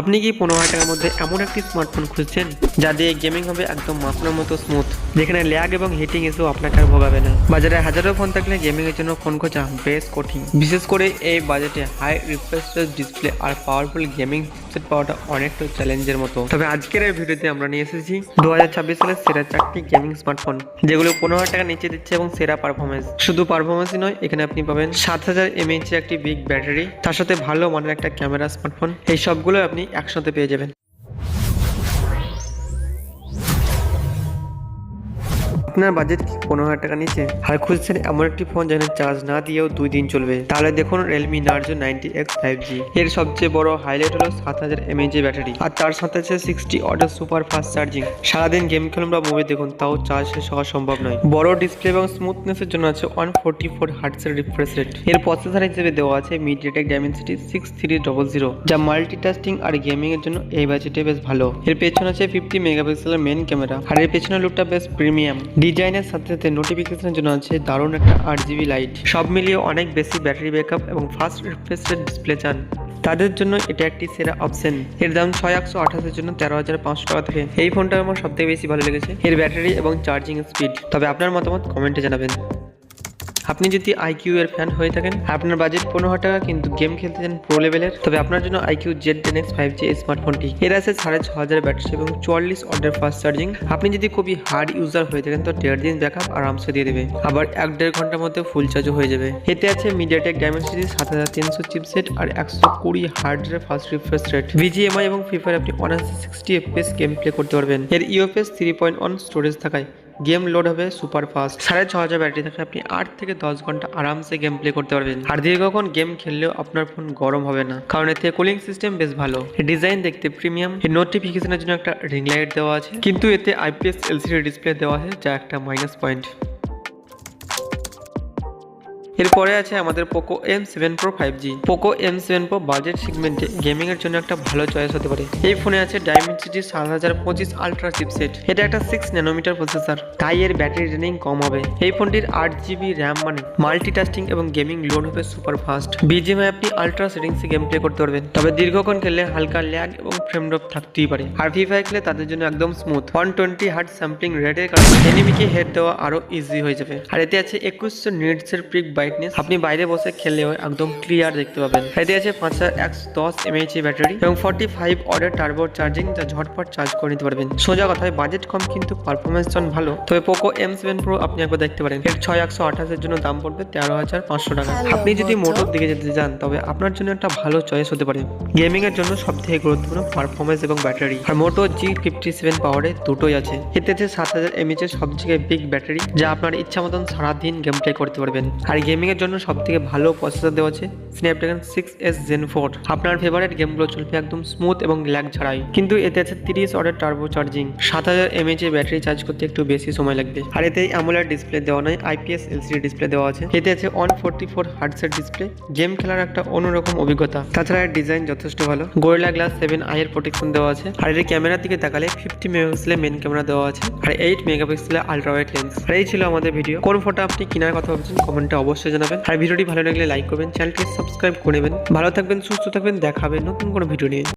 আপনি কি পনেরো হাজার টাকার মধ্যে এমন একটি স্মার্টফোন খুঁজছেন? যা দিয়ে গেমিং হবে একদম মাপনার মতো স্মুথ যেখানে ল্যাগ এবং হিটিং এসেও আপনাকে আর ভোগাবে না। বাজারে হাজারো ফোন থাকলে গেমিং এর জন্য ফোন খোঁজা বেশ কঠিন। বিশেষ করে এই বাজেটে হাই রিফ্রেশ ডিসপ্লে আর পাওয়ারফুল গেমিং সেট পাওয়াটা অনেকটা চ্যালেঞ্জের মতো। তবে আজকের এই ভিডিওতে আমরা নিয়ে এসেছি দু হাজার ছাব্বিশ সালের সেরা চারটি গেমিং স্মার্টফোন যেগুলো পনেরো হাজার টাকা নিচে দিচ্ছে এবং সেরা পারফরমেন্স শুধু পারফরমেন্সই নয়, এখানে আপনি পাবেন সাত হাজার এমএইচ একটি বিগ ব্যাটারি তার সাথে ভালো মানের একটা ক্যামেরা স্মার্টফোন এই সবগুলো আপনি একসাথে পেয়ে যাবেন। আপনার বাজেট কি পনেরো হাজার টাকা নিচে? খুঁজছেন এমন একটি ফোন যেখানে চার্জ না দিয়েও দুই দিন চলবে। তাহলে দেখুন Realme Narzo ninety X five G এর সবচেয়ে বড় হাইলাইট হলো সাত হাজার এমএইচ ব্যাটারি। আর তার সাথে আছে sixty order super fast charging সারাদিন গেম খেলুন বা মুভি দেখুন, তাও চার্জ শেষ হওয়া সম্ভব নয়। বড় ডিসপ্লে এবং স্মুথনেসের জন্য আছে ওয়ান ফোর্টি ফোর হার্টসের রিফ্রেশ রেট এর প্রসেসর হিসেবে দেওয়া আছে MediaTek Dimensity six three double zero যা মাল্টি মাল্টিটাস্কিং আর গেমিং এর জন্য এই বাজেটে বেশ ভালো। এর পেছনে আছে ফিফটি মেগাপিক্সেলের মেন ক্যামেরা আর এর পেছনে লুকটা বেশ প্রিমিয়াম ডিজাইনের সাথে সাথে নোটিফিকেশনের জন্য আছে দারুণ একটা আট জিবি লাইট সব মিলিয়ে অনেক বেশি ব্যাটারি ব্যাকআপ এবং ফাস্ট রিফ্রেশ ডিসপ্লে চান। তাদের জন্য এটা একটি সেরা অপশন এর দাম ছয় একশো আঠাশের জন্য তেরো হাজার পাঁচশো টাকা থেকে। এই ফোনটা আমার সবথেকে বেশি ভালো লেগেছে। এর ব্যাটারি এবং চার্জিং স্পিড তবে আপনার মতামত কমেন্টে জানাবেন। আপনি যদি আইকিউ এর ফ্যান হয়ে থাকেন, আপনার বাজেট পনেরো টাকা, কিন্তু গেম খেলতে চান প্রো লেভেলের তবে আপনার জন্য iQOO Z ten X five G স্মার্টফোনটি এর আছে সাড়ে ছ হাজার ব্যাটারি এবং চুয়াল্লিশ অর্ডার ফাস্ট চার্জিং আপনি যদি খুবই হার্ড ইউজার হয়ে থাকেন, তো দেড় দিন ব্যাকআপ আরামসে দিয়ে দেবে। আবার এক দেড় ঘণ্টার মধ্যে ফুল চার্জও হয়ে যাবে। এতে আছে মিডিয়াটেক ডায়মেন্সিটি সাত হাজার তিনশো চিপসেট আর একশো কুড়ি হার্ডের ফাস্ট রিফ্রেশ রেট বিজিএমআই এবং ফ্রি ফায়ার আপনি অনার্সে সিক্সটি এফপিএস গেম প্লে করতে পারবেন। এর UFS three point one storage থাকায় গেম লোড হবে সুপার ফাস্ট। সাড়ে ছ হাজার ব্যাটারি থাকলে আপনি আট থেকে দশ ঘণ্টা আরামসে গেম প্লে করতে পারবেন। আর দীর্ঘক্ষণ গেম খেললেও আপনার ফোন গরম হবে না। কারণ এতে কুলিং সিস্টেম বেশ ভালো। ডিজাইন দেখতে প্রিমিয়াম নোটিফিকেশনের জন্য একটা রিং লাইট দেওয়া আছে। কিন্তু এতে আইপিএস এলসিডি ডিসপ্লে দেওয়া আছে, যা একটা মাইনাস পয়েন্ট এরপরে আছে আমাদের Poco M seven Pro five G Poco M seven Pro budget সেগমেন্টে গেমিং এর জন্য একটা ভালো চয়েস হতে পারে। এই ফোনে আছে ডায়মেন্সিটি সাত হাজার পঁচিশ আলট্রা চিপসেট এটা একটা সিক্স ন্যানোমিটার প্রসেসর তাই এর ব্যাটারি রেনিং কম হবে। এই ফোনটির আট জিবি র্যাম মানে মাল্টিটাস্কিং এবং গেমিং লোড হবে সুপার ফাস্ট বিজিএমআই আপনি আলট্রা সেটিংসে গেম প্লে করতে পারবেন তবে দীর্ঘক্ষণ খেললে হালকা ল্যাগ এবং ফ্রেম ড্রপ থাকতেই পারে। আর ফ্রি ফায়ার খেলে তাদের জন্য একদম smooth one twenty hertz sampling রেটের কারণে এনিমিকে হেড দেওয়া আরও ইজি হয়ে যাবে। আর এতে আছে একুশশো নিটসের পিক ব্রাইটনেস আপনি বাইরে বসে খেললেও একদম ক্লিয়ার দেখতে পাবেন। এতে আছে পাঁচ হাজার একশো দশ এমএইচ ব্যাটারি এবং forty five order turbo charging যা ঝটপট চার্জ করে নিতে পারবেন। সোজা কথায় বাজেট কম কিন্তু পারফরমেন্স জন ভালো। তবে পোকো এম সেভেন প্রো আপনি একবার দেখতে পারেন। এর ছয় একশো আঠাশের জন্য দাম পড়বে তেরো হাজার পাঁচশো টাকা। আপনি যদি মোটোর দিকে যেতে চান তবে আপনার জন্য একটা ভালো চয়েস হতে পারে। গেমিং এর জন্য সব থেকে গুরুত্বপূর্ণ পারফরমেন্স এবং ব্যাটারি। আর মোটো জি ফিফটি সেভেন পাওয়ারে দুটোই আছে। এতে আছে সাত হাজার এমএইচ এর সব থেকে বিগ ব্যাটারি যা আপনার ইচ্ছা মতন সারাদিন গেম প্লে করতে পারবেন। আর গেমিং এর জন্য সব থেকে ভালো প্রসেসর দেওয়া আছে Snapdragon six S Gen four আপনার ফেভারিট গেমগুলো চলবে একদম স্মুথ এবং ল্যাগ ছাড়াই। কিন্তু এতে আছে তিরিশ অর্ডার টার্বো চার্জিং সাত হাজার এমএইচ এর ব্যাটারি চার্জ করতে একটু বেশি সময় লাগবে। আর এতে অ্যামোলার ডিসপ্লে দেওয়া নয় আইপিএস এলসিডি ডিসপ্লে দেওয়া আছে। এতে আছে ওয়ান ফোর্টি ফোর হার্টসের ডিসপ্লে গেম খেলার একটা অন্যরকম অভিজ্ঞতা। তাছাড়া এর ডিজাইন যথেষ্ট ভালো। গোরিলা গ্লাস সেভেন আই এর প্রোটেকশন দেওয়া আছে। আর এর ক্যামেরার দিকে তাকালে ফিফটি মেগাপিক্সেলের মেন ক্যামেরা দেওয়া আছে। আর এইট মেগাপিক্সেলের আলট্রা ওয়াইড লেন্স আর এই ছিল আমাদের ভিডিও কোন ফটো আপনি কেনার কথা ভাবছেন কমেন্টে অবশ্যই জানাবেন। আর ভিডিওটি ভালো লাগলে লাইক করবেন চ্যানেলটি সাবস্ক্রাইব করে নেবেন। ভালো থাকবেন, সুস্থ থাকবেন, দেখাবেন নতুন কোনো ভিডিও নিয়ে।